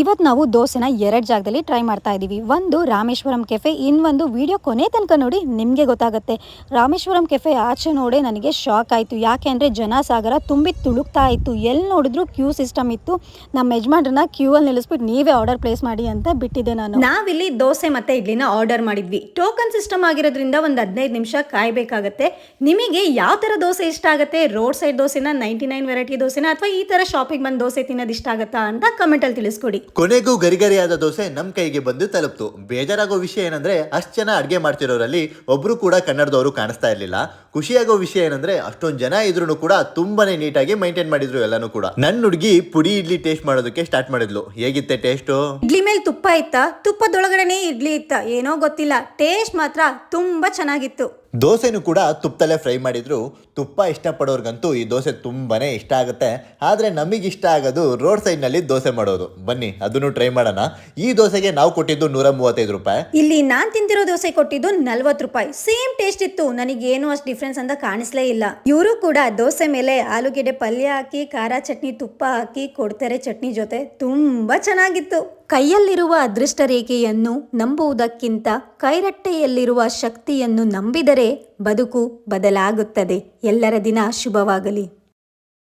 ಇವತ್ತು ನಾವು ದೋಸೆನ ಎರಡು ಜಾಗದಲ್ಲಿ ಟ್ರೈ ಮಾಡ್ತಾ ಇದ್ದೀವಿ ಒಂದು ರಾಮೇಶ್ವರಂ ಕೆಫೆ ಇನ್ನೊಂದು ವಿಡಿಯೋ ಕೊನೆ ತನಕ ನೋಡಿ ನಿಮಗೆ ಗೊತ್ತಾಗುತ್ತೆ. ರಾಮೇಶ್ವರಂ ಕೆಫೆ ಆಚೆ ನೋಡೇ ನನಗೆ ಶಾಕ್ ಆಯಿತು. ಯಾಕೆ ಅಂದರೆ ಜನಸಾಗರ ತುಂಬಿ ತುಳುಕ್ತಾ ಇತ್ತು. ಎಲ್ಲಿ ನೋಡಿದ್ರು ಕ್ಯೂ ಸಿಸ್ಟಮ್ ಇತ್ತು. ನಮ್ಮ ಯಜಮಾನ್ರನ್ನ ಕ್ಯೂ ಅಲ್ಲಿ ನಿಲ್ಲಿಸ್ಬಿಟ್ಟು ನೀವೇ ಆರ್ಡರ್ ಪ್ಲೇಸ್ ಮಾಡಿ ಅಂತ ಬಿಟ್ಟಿದ್ದೆ ನಾನು. ನಾವಿಲ್ಲಿ ದೋಸೆ ಮತ್ತೆ ಇಡ್ಲಿನ ಆರ್ಡರ್ ಮಾಡಿದ್ವಿ. ಟೋಕನ್ ಸಿಸ್ಟಮ್ ಆಗಿರೋದ್ರಿಂದ ಒಂದು ಹದಿನೈದು ನಿಮಿಷ ಕಾಯಬೇಕಾಗತ್ತೆ. ನಿಮಗೆ ಯಾವ ಥರ ದೋಸೆ ಇಷ್ಟ ಆಗುತ್ತೆ? ರೋಡ್ ಸೈಡ್ ದೋಸೆನ ನೈಂಟಿ ನೈನ್ ವೆರೈಟಿ ದೋಸೆನ, ಅಥವಾ ಈ ಥರ ಶಾಪಿಗೆ ಬಂದು ದೋಸೆ ತಿನ್ನೋದು ಇಷ್ಟ ಆಗುತ್ತಾ ಅಂತ ಕಮೆಂಟಲ್ಲಿ ತಿಳಿಸ್ಕೊಡಿ. ಕೊನೆಗೂ ಗರಿಗರಿಯಾದ ದೋಸೆ ನಮ್ ಕೈಗೆ ಬಂದು ತಲುಪ್ತು. ಬೇಜಾರಾಗೋ ವಿಷಯ ಏನಂದ್ರೆ, ಅಷ್ಟ್ ಜನ ಅಡ್ಗೆ ಮಾಡ್ತಿರೋರಲ್ಲಿ ಒಬ್ರು ಕೂಡ ಕನ್ನಡದವರು ಕಾಣಿಸ್ತಾ ಇರ್ಲಿಲ್ಲ. ಖುಷಿಯಾಗೋ ವಿಷಯ ಏನಂದ್ರೆ, ಅಷ್ಟೊಂದ್ ಜನ ಇದ್ರು ಕೂಡ ತುಂಬಾನೇ ನೀಟಾಗಿ ಮೈಂಟೈನ್ ಮಾಡಿದ್ರು ಎಲ್ಲಾನು ಕೂಡ. ನನ್ನ ಹುಡುಗಿ ಪುಡಿ ಇಡ್ಲಿ ಟೇಸ್ಟ್ ಮಾಡೋದಕ್ಕೆ ಸ್ಟಾರ್ಟ್ ಮಾಡಿದ್ಲು. ಹೇಗಿತ್ತೆ ಟೇಸ್ಟು ಇಡ್ಲಿ ಮೇಲೆ ತುಪ್ಪ ಇತ್ತ ತುಪ್ಪದೊಳಗಡೆನೆ ಇಡ್ಲಿ ಇತ್ತ ಏನೋ ಗೊತ್ತಿಲ್ಲ ಟೇಸ್ಟ್ ಮಾತ್ರ ತುಂಬಾ ಚೆನ್ನಾಗಿತ್ತು. ದೋಸೆನೂ ಕೂಡ ತುಪ್ಪದಲ್ಲೇ ಫ್ರೈ ಮಾಡಿದ್ರು. ತುಪ್ಪ ಇಷ್ಟಪಡೋರ್ಗಂತೂ ಈ ದೋಸೆ ತುಂಬಾನೇ ಇಷ್ಟ ಆಗುತ್ತೆ. ಆದ್ರೆ ನಮಗೆ ಇಷ್ಟ ಆಗೋದು ರೋಡ್ ಸೈಡ್ನಲ್ಲಿ ದೋಸೆ ಮಾಡೋದು. ಬನ್ನಿ ಅದನ್ನು ಟ್ರೈ ಮಾಡೋಣ. ಈ ದೋಸೆಗೆ ನಾವು ಕೊಟ್ಟಿದ್ದು ನೂರ ಮೂವತ್ತೈದು ರೂಪಾಯಿ. ಇಲ್ಲಿ ನಾನ್ ತಿಂತಿರೋ ದೋಸೆ ಕೊಟ್ಟಿದ್ದು ನಲ್ವತ್ತು ರೂಪಾಯಿ. ಸೇಮ್ ಟೇಸ್ಟ್ ಇತ್ತು ನನಗೇನು ಅಷ್ಟು ಡಿಫ್ರೆನ್ಸ್ ಅಂತ ಕಾಣಿಸ್ಲೇ ಇಲ್ಲ. ಇವರು ಕೂಡ ದೋಸೆ ಮೇಲೆ ಆಲೂಗೆಡ್ಡೆ ಪಲ್ಯ ಹಾಕಿ ಖಾರ ಚಟ್ನಿ ತುಪ್ಪ ಹಾಕಿ ಕೊಡ್ತಾರೆ ಚಟ್ನಿ ಜೊತೆ ತುಂಬಾ ಚೆನ್ನಾಗಿತ್ತು. ಕೈಯಲ್ಲಿರುವ ಅದೃಷ್ಟ ರೇಖೆಯನ್ನು ನಂಬುವುದಕ್ಕಿಂತ ಕೈರಟ್ಟೆಯಲ್ಲಿರುವ ಶಕ್ತಿಯನ್ನು ನಂಬಿದರೆ ಬದುಕು ಬದಲಾಗುತ್ತದೆ. ಎಲ್ಲರ ದಿನ ಶುಭವಾಗಲಿ.